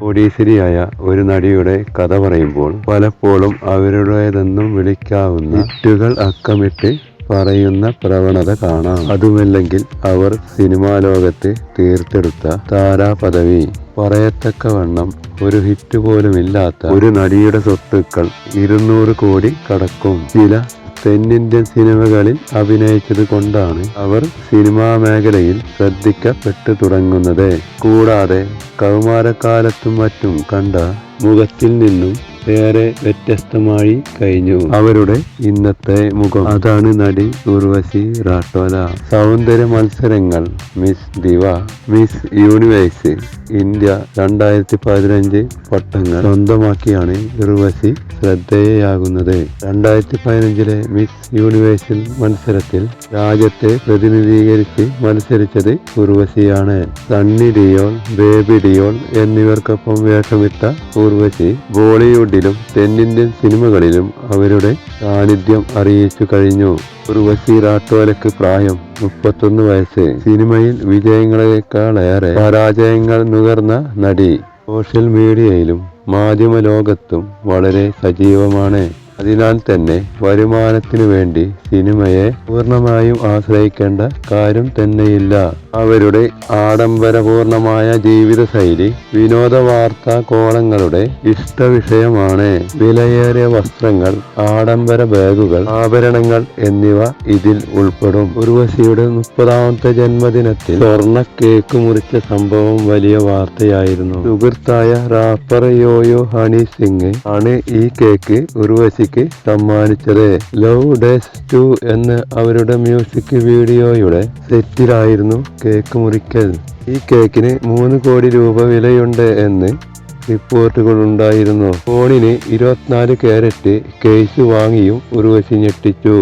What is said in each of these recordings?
കോടീശ്വരിയായ ഒരു നടിയുടെ കഥ പറയുമ്പോൾ പലപ്പോഴും അവരുടേതെന്നും വിളിക്കാവുന്ന ഇറ്റുകൾ അക്കമിട്ട് പറയുന്ന പ്രവണത കാണാം. അതുമല്ലെങ്കിൽ അവർ സിനിമാ ലോകത്ത് തീർത്തെടുത്ത താരാപദവി. പറയത്തക്കവണ്ണം ഒരു ഹിറ്റ് പോലുമില്ലാത്ത ഒരു നടിയുടെ സ്വത്തുക്കൾ ഇരുന്നൂറ് കോടി കടക്കും. ചില തെന്നിന്ത്യൻ സിനിമകളിൽ അഭിനയിച്ചത് കൊണ്ടാണ് അവർ സിനിമാ മേഖലയിൽ ശ്രദ്ധിക്കപ്പെട്ടു തുടങ്ങുന്നത്. കൂടാതെ കൗമാരക്കാലത്തും മറ്റും കണ്ട മുഖത്തിൽ നിന്നും ഏറെ വ്യത്യസ്തമായി കഴിഞ്ഞു. അവരുടെ ഇന്നത്തെ മുഖം. അതാണ് നടി ഉർവശി റാട്ടോല സൗന്ദര്യ മത്സരങ്ങൾ മിസ് ദിവ മിസ് യൂണിവേഴ്സ് ഇന്ത്യ രണ്ടായിരത്തി പതിനഞ്ച് പട്ടങ്ങൾ സ്വന്തമാക്കിയാണ് ഉർവശി ശ്രദ്ധേയയാകുന്നത്. രണ്ടായിരത്തി പതിനഞ്ചിലെ മിസ് യൂണിവേഴ്സിൽ മത്സരത്തിൽ രാജ്യത്തെ പ്രതിനിധീകരിച്ച് മത്സരിച്ചത് ഉർവശിയാണ്. സണ്ണി ഡിയോൾ ബേബി ഡിയോൾ എന്നിവർക്കൊപ്പം വേഷമിട്ട ഉർവശി ബോളിവുഡിലും തെന്നിന്ത്യൻ സിനിമകളിലും അവരുടെ സാന്നിധ്യം അറിയിച്ചു കഴിഞ്ഞു. ഉർവശി റാട്ടോലക്ക് പ്രായം മുപ്പത്തൊന്ന് വയസ്സ്. സിനിമയിൽ വിജയങ്ങളെക്കാളേറെ പരാജയങ്ങൾ നുകർന്ന നടി. സോഷ്യൽ മീഡിയയിലും മാധ്യമ ലോകത്തും വളരെ സജീവമാണ്. അതിനാൽ തന്നെ വരുമാനത്തിനു വേണ്ടി സിനിമയെ പൂർണമായും ആശ്രയിക്കേണ്ട കാര്യം തന്നെയില്ല. അവരുടെ ആഡംബരപൂർണമായ ജീവിതശൈലി വിനോദ വാർത്താ കോളങ്ങളുടെ ഇഷ്ടവിഷയമാണ്. വിലയേറിയ വസ്ത്രങ്ങൾ ആഡംബര ബാഗുകൾ ആഭരണങ്ങൾ എന്നിവ ഇതിൽ ഉൾപ്പെടും. ഉർവശിയുടെ മുപ്പതാമത്തെ ജന്മദിനത്തിൽ സ്വർണ കേക്ക് മുറിച്ച സംഭവം വലിയ വാർത്തയായിരുന്നു. സുഹൃത്തായ റാപ്പർ യോയോ ഹണി സിംഗ് ആണ് ഈ കേക്ക് ഉർവശിക്ക് സമ്മാനിച്ചത് ലവ് ഡേസ് ടു എന്ന അവരുടെ മ്യൂസിക് വീഡിയോയുടെ സെറ്റിലായിരുന്നു കേക്ക് മുറിക്കൽ. ഈ കേക്കിന് മൂന്ന് കോടി രൂപ വിലയുണ്ട് എന്ന് റിപ്പോർട്ടുകൾ ഉണ്ടായിരുന്നു ഫോണിന് ഇരുപത്തിനാല് കാരറ്റ് കേസ് വാങ്ങിയും ഉർവശി ഞെട്ടിച്ചു.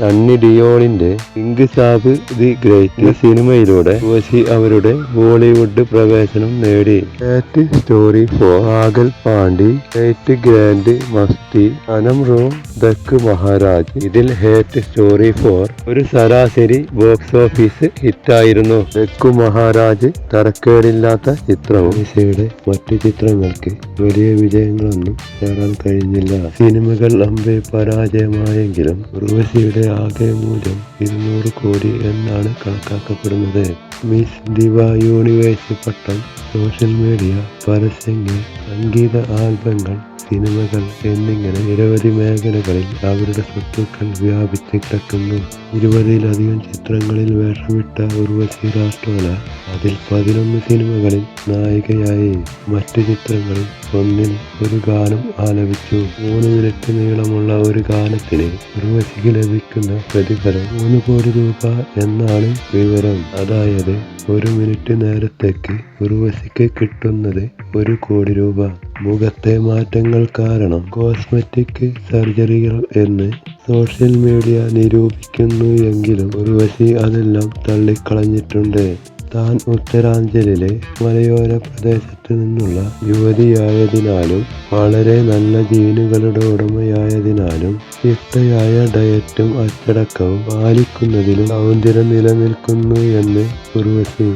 സണ്ണി ഡിയോളിന്റെ പിങ്ക് സാബ് ദി ഗ്രേറ്റ് സിനിമയിലൂടെ ഉർവശി അവരുടെ ബോളിവുഡ് പ്രവേശനം നേടി. Great story four Pagalpanti hate grand Masti Anam റോം ദക്ക് മഹാരാജ്. ഇതിൽ ഹേറ്റ് സ്റ്റോറി ഫോർ ഒരു ശരാശരി ബോക്സ് ഓഫീസ് ഹിറ്റായിരുന്നു. ദക്കു മഹാരാജ് തരക്കേടില്ലാത്ത ചിത്രവും. ഉർവശിയുടെ മറ്റു ചിത്രങ്ങൾക്ക് വലിയ വിജയങ്ങളൊന്നും നേടാൻ കഴിഞ്ഞില്ല. സിനിമകൾ അമ്പെ പരാജയമായെങ്കിലും ഉർവശിയുടെ ആകെ മൂല്യം ഇരുന്നൂറ് കോടി എന്നാണ് കണക്കാക്കപ്പെടുന്നത്. മിസ് ദിവ യൂണിവേഴ്സ് പട്ടം സോഷ്യൽ മീഡിയ പരസ്യങ്ങൾ സംഗീത ആൽബങ്ങൾ സിനിമകൾ എന്നിങ്ങനെ നിരവധി മേഖലകളിൽ അവരുടെ സ്വത്തുക്കൾ വ്യാപിച്ച് കിടക്കുന്നു ഇരുപതിലധികം ചിത്രങ്ങളിൽ വേഷമിട്ട ഉർവശി രാഷ്ട്രോല അതിൽ പതിനൊന്ന് സിനിമകളിൽ നായികയായി. മറ്റു ചിത്രങ്ങളിൽ ഒന്നിൽ ഒരു ഗാനം ആലപിച്ചു. മൂന്ന് മിനിറ്റ് നീളമുള്ള ഒരു ഗാനത്തിന് ഉർവശിക്ക് ലഭിക്കുന്ന പ്രതിഫലം മൂന്ന് കോടി രൂപ എന്നാണ് വിവരം. അതായത് ഒരു മിനിറ്റ് നേരത്തേക്ക് ഉർവശിക്ക് കിട്ടുന്നത് ഒരു കോടി രൂപ. മുഖത്തെ മാറ്റങ്ങൾ കാരണം കോസ്മെറ്റിക് സർജറികൾ എന്ന് സോഷ്യൽ മീഡിയ നിരൂപിക്കുന്നു എങ്കിലും ഉർവശി അതെല്ലാം തള്ളിക്കളഞ്ഞിട്ടുണ്ട്. താൻ ഉത്തരാഞ്ചലിലെ മലയോര പ്രദേശത്ത് നിന്നുള്ള യുവതിയായതിനാലും വളരെ നല്ല ജീനുകളുടെ ഉടമയായതിനാലും ചിട്ടയായ ഡയറ്റും അച്ചടക്കവും പാലിക്കുന്നതിലും സൗന്ദര്യം നിലനിൽക്കുന്നു എന്ന് ഉർവശി